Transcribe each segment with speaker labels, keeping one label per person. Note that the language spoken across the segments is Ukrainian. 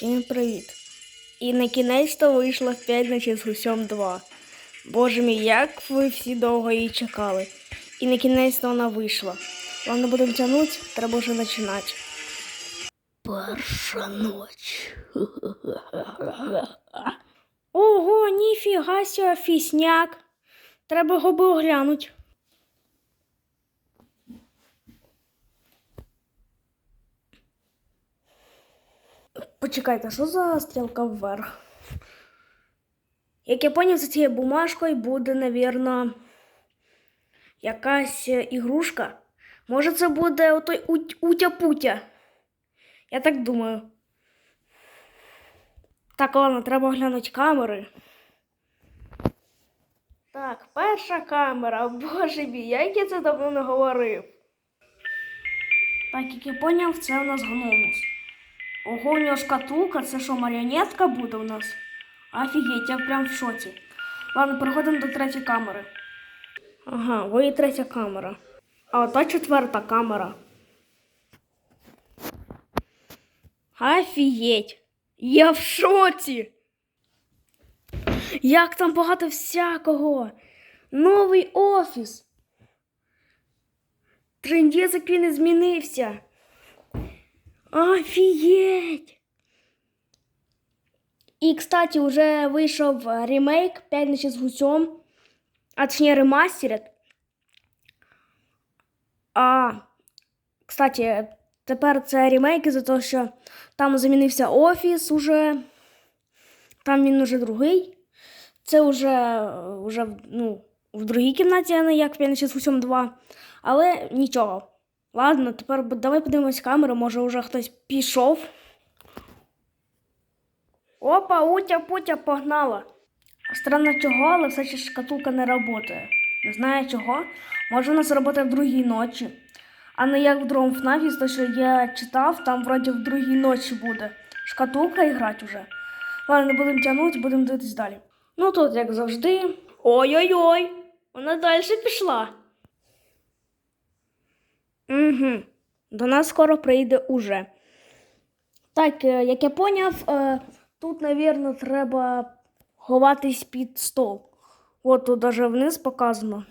Speaker 1: Всім привіт! І на кінець то вийшла в п'ятницю з гусьом 2. Боже мій, як ви всі довго її чекали. І на кінець то вона вийшла. Ладно, будемо тягнути, треба вже починати. Перша ніч. Ого, ніфіга ся, фісняк. Треба його би оглянуть. Почекайте, що за стрілка вверх? Як я поняв, за цією бумажкою буде, навірно, якась е, ігрушка. Може, це буде отой утя-путя. Я так думаю. Так, ладно, треба оглянути камери. Так, перша камера. Боже мій, як я це давно не говорив. Так, як я поняв, це у нас гномус. Ого, у нього шкатулка, це що, маріонетка буде у нас? Офігеть, я прям в шоці. Ладно, переходимо до третьої камери. Ага, ви і третя камера. А ото четверта камера. Офігеть! Я в шоці! Як там багато всякого! Новий офіс! Трендець, як він і змінився! Офігеть! І, кстати, вже вийшов е, ремейк «П'ятниця з гусем», а точніше ремастеред. А, кстати, тепер це ремейк за те, що там замінився офіс уже. Там він уже другий. Це вже, вже ну, в другій кімнаті, а не як «П'ятниця з гусем 2. Але нічого. Ладно, тепер давай подивимось камеру, може вже хтось пішов. Опа, утя путя погнала. Странно чого, але все ще шкатулка не працює. Не знаю чого. Може вона заработає в другій ночі. А не як в другому ФНАФі, то що я читав, там вроді в другій ночі буде. Шкатулка і грати уже. Ладно, не будемо тягнути, будемо дивитись далі. Ну тут, як завжди. Ой-ой-ой! Вона далі пішла. Угу. До нас скоро прийде уже. Так, е, як я поняв, е, тут, навірно, треба ховатись під стол. От тут даже вниз показано.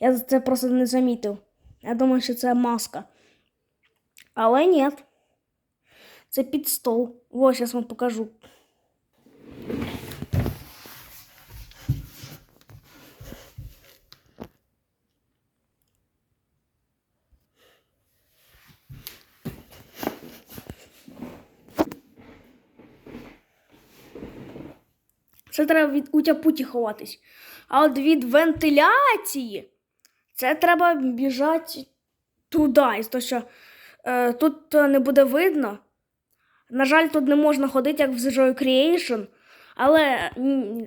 Speaker 1: Я це просто не замітив. Я думаю, що це маска. Але ні. Це під стол. Ось, зараз вам покажу. Треба від утя-путі ховатись. А от від вентиляції це треба біжати туди. І що е, тут е, не буде видно. На жаль, тут не можна ходити, як в Joy Creation. Але,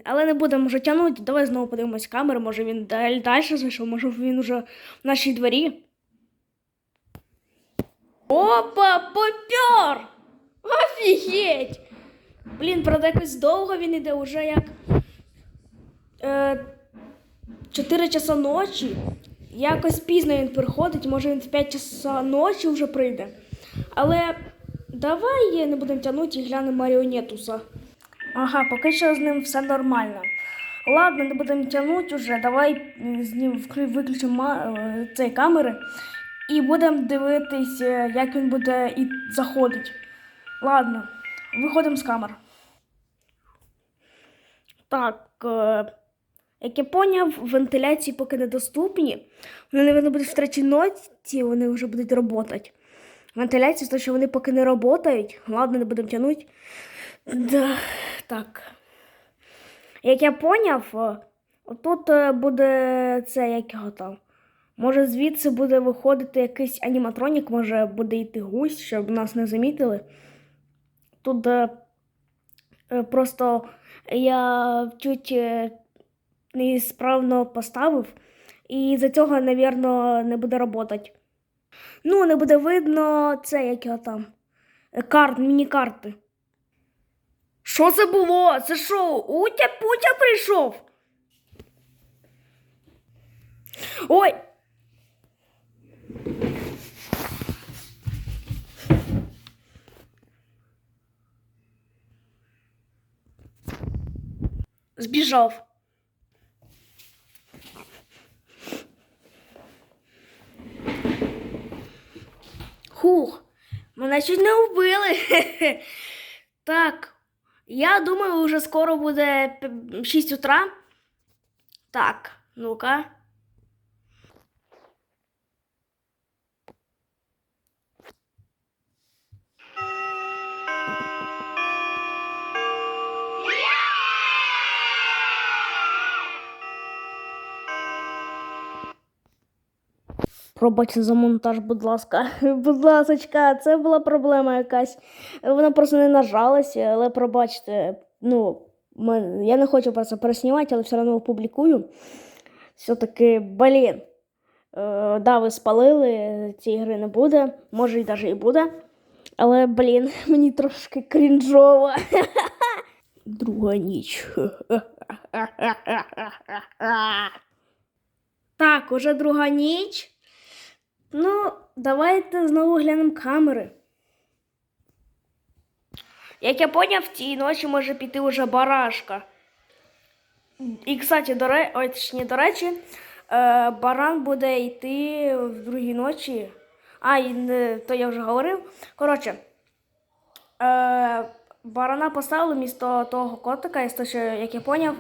Speaker 1: але не будемо вже тягнути. Давай знову подивимось камери. Може він далі зайшов, може він уже в нашій дворі. Опа, попер! Офігеть! Блін, правда, якось довго він іде уже як. Е, 4 часа ночі. Якось пізно він приходить, може він в 5 часа ночі вже прийде. Але давай не будемо тягнути і глянемо маріонетуса. Ага, поки що з ним все нормально. Ладно, не будемо тягнути вже. Давай з ним виключимо е, цей камери і будемо дивитись, е, як він буде і заходить. Ладно, виходимо з камер. Так, е, як я поняв, вентиляції поки недоступні. Вони, напевно, будуть в третій ноті, вони вже будуть працювати. Вентиляція, то що вони поки не працюють. Ладно, не будемо тягнути. Да, так. Як я поняв, е, отут е, буде це, як його там. Може, звідси буде виходити якийсь аніматронік, може буде йти гусь, щоб нас не замітили. Тут е, е, просто я чуть е, несправно поставив, і за цього, напевно, не буде працювати. Ну, не буде видно це, як його там. Карт, міні-карти. Що це було? Це що? Утя Путя прийшов? Ой! Збіжав. Хух, мене чуть не вбили. Так, я думаю, уже скоро буде п- 6 утра. Так, ну-ка. Пробачте за монтаж, будь ласка. Будь ласочка, це була проблема якась. Вона просто не нажалася, але пробачте. Ну, я не хочу про це переснімати, але все одно опублікую. Все-таки, блін. Е, да, ви спалили, цієї гри не буде. Може, і навіть і буде. Але, блін, мені трошки крінжово. Друга ніч. Так, уже друга ніч. Ну, давайте знову глянемо камери. Як я поняв, тій ночі може піти уже барашка. І, кстати, до ре... Ой, точніше, до речі, е, баран буде йти в другій ночі. А, і то я вже говорив. Коротше, е, барана поставили місто того котика, і того, що, як я поняв,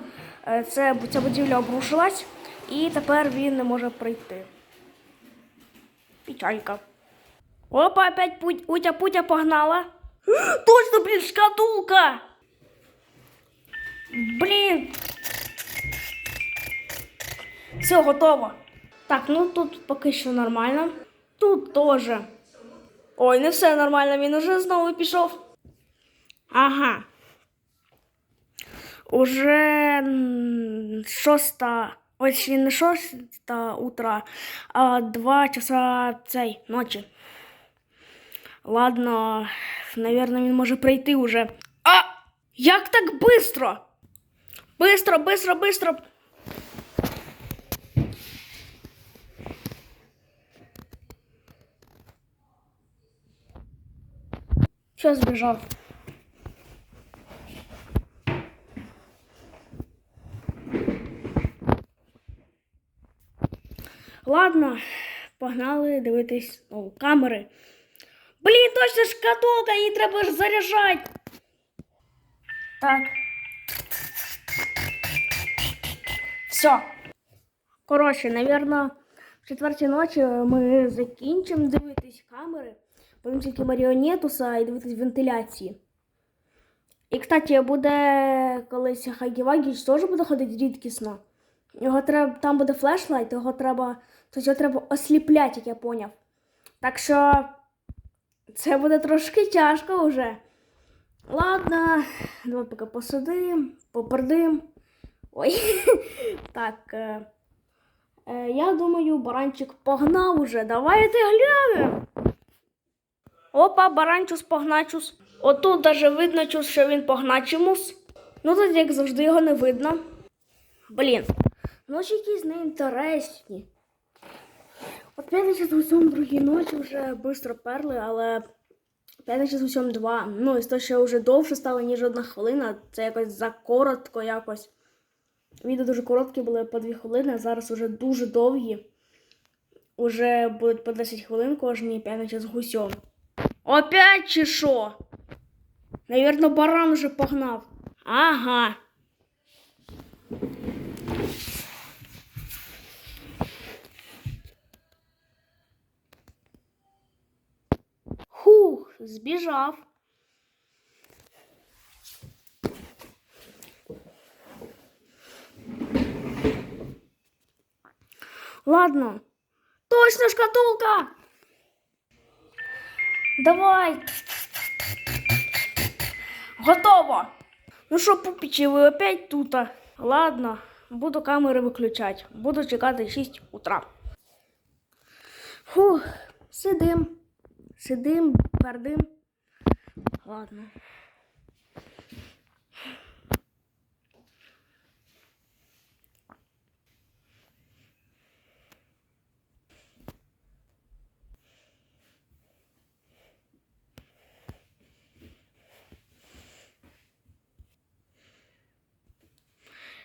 Speaker 1: е, це, ця будівля обрушилась, і тепер він не може прийти. Печалька. Опа, опять путь, Утя Путя погнала. Точно, блин, шкатулка! Блин. Все, готово. Так, ну тут поки що нормально. Тут теж. Ой, не все нормально, він уже знову пішов. Ага. Уже шоста. Ось ще не шоста утра, а два часа цей ночі. Ладно, наверное, він може прийти уже. А! Як так быстро? Быстро, быстро, быстро. Що збіжав? Ладно, погнали дивитись знову камери. Блін, точно шкатулка, її треба ж заряджати. Так. Все. Коротше, навірно, в четвертій ночі ми закінчимо дивитись камери. Будемо тільки маріонетуса і дивитись вентиляції. І, кстати, буде колись Хагівагіч теж буде ходити рідкісно. Його треба, там буде флешлайт, його треба, тобто його треба осліпляти, як я поняв. Так що це буде трошки тяжко вже. Ладно, давай поки посидим, попердим. Ой, так. Е, е, я думаю, баранчик погнав уже. Давайте глянемо. Опа, баранчус погначус. Отут даже видно, що він погначимус. Ну тут, як завжди, його не видно. Блін, ночі якісь неінтересні. От п'ятниця з усьом другій ночі вже швидко перли, але п'ятниця з усьом два. Ну, і того, що вже довше стало, ніж одна хвилина. Це якось закоротко якось. Відео дуже короткі були по дві хвилини, а зараз вже дуже довгі. Уже будуть по 10 хвилин кожні п'ятниця з гусьом. Опять чи що? Навірно, баран уже погнав. Ага. Збіжав. Ладно. Точно шкатулка. Давай. Готово. Ну що, пупічі, ви опять тут? Ладно, буду камери виключати. Буду чекати 6 утра. Фух, сидим. Сидим, пердим. Ладно.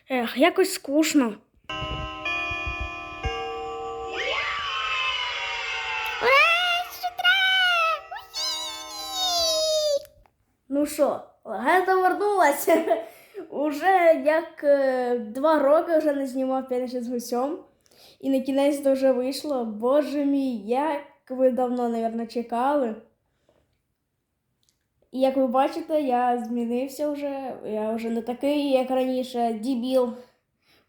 Speaker 1: Ех, якось скучно. Вернулася. Уже як е, два роки вже не знімав п'янище з гусем. І на кінець вже вийшло. Боже мій, як ви давно, мабуть, чекали. І як ви бачите, я змінився вже. Я вже не такий, як раніше, дібіл.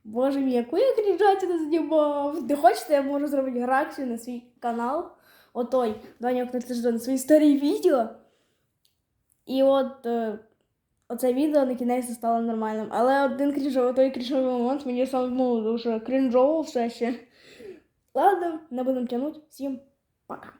Speaker 1: Боже мій, яку я крінжатину знімав. Не хочете, я можу зробити реакцію на свій канал. Отой, Даня на свої старі відео. І от е, оце відео на кінець стало нормальним. Але один крінжовий, той крінжовий момент мені самому дуже крінжово все ще. Ладно, не будемо тягнути. Всім пока.